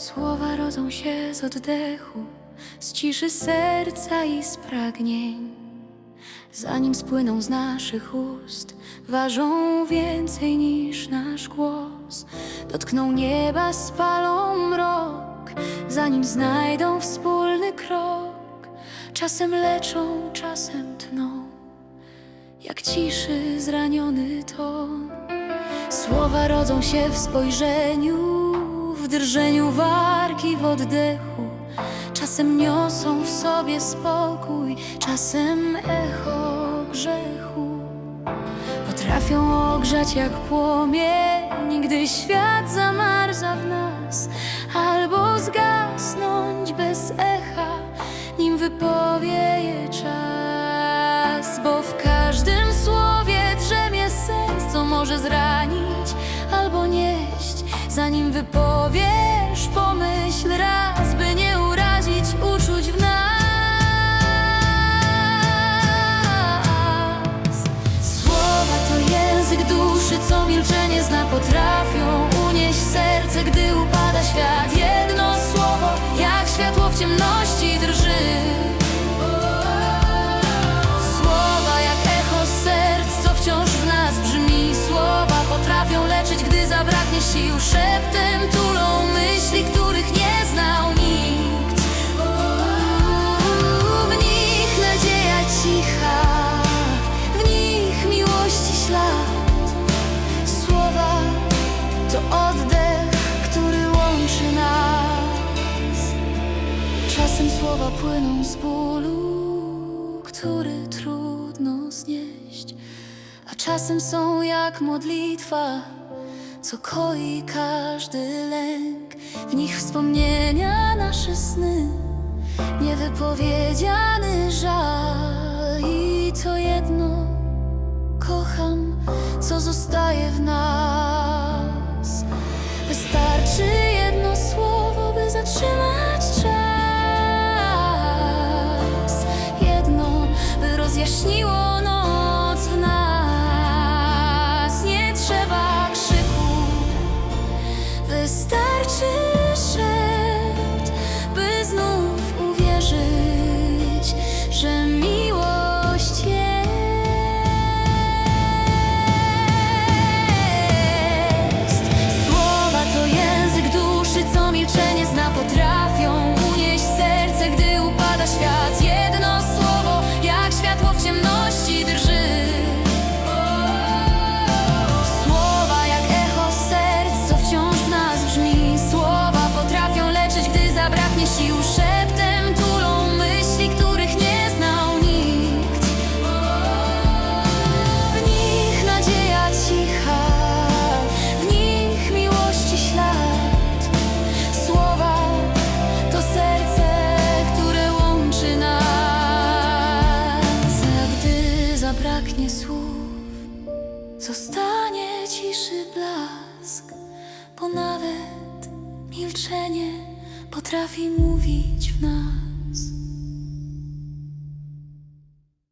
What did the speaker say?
Słowa rodzą się z oddechu, z ciszy serca i z pragnień. Zanim spłyną z naszych ust, ważą więcej niż nasz głos. Dotkną nieba, spalą mrok, zanim znajdą wspólny krok. Czasem leczą, czasem tną, jak ciszy zraniony ton. Słowa rodzą się w spojrzeniu, drżeniu wargi, w oddechu. Czasem niosą w sobie spokój, czasem echo grzechu. Potrafią ogrzać jak płomień, gdy świat zamarza w nas, albo zgasnąć bez echa, nim wypowieje czas. Bo w Zanim wypowiesz, pomyśl raz, sił. Szeptem tulą myśli, których nie znał nikt. W nich nadzieja cicha, w nich miłości ślad. Słowa to oddech, który łączy nas. Czasem słowa płyną z bólu, który trudno znieść, a czasem są jak modlitwa, co koi każdy lęk. W nich wspomnienia nasze sny, niewypowiedziany żal i to jedno kocham, co zostaje w nas. Zabraknie słów, zostanie ciszy blask, bo nawet milczenie potrafi mówić w nas.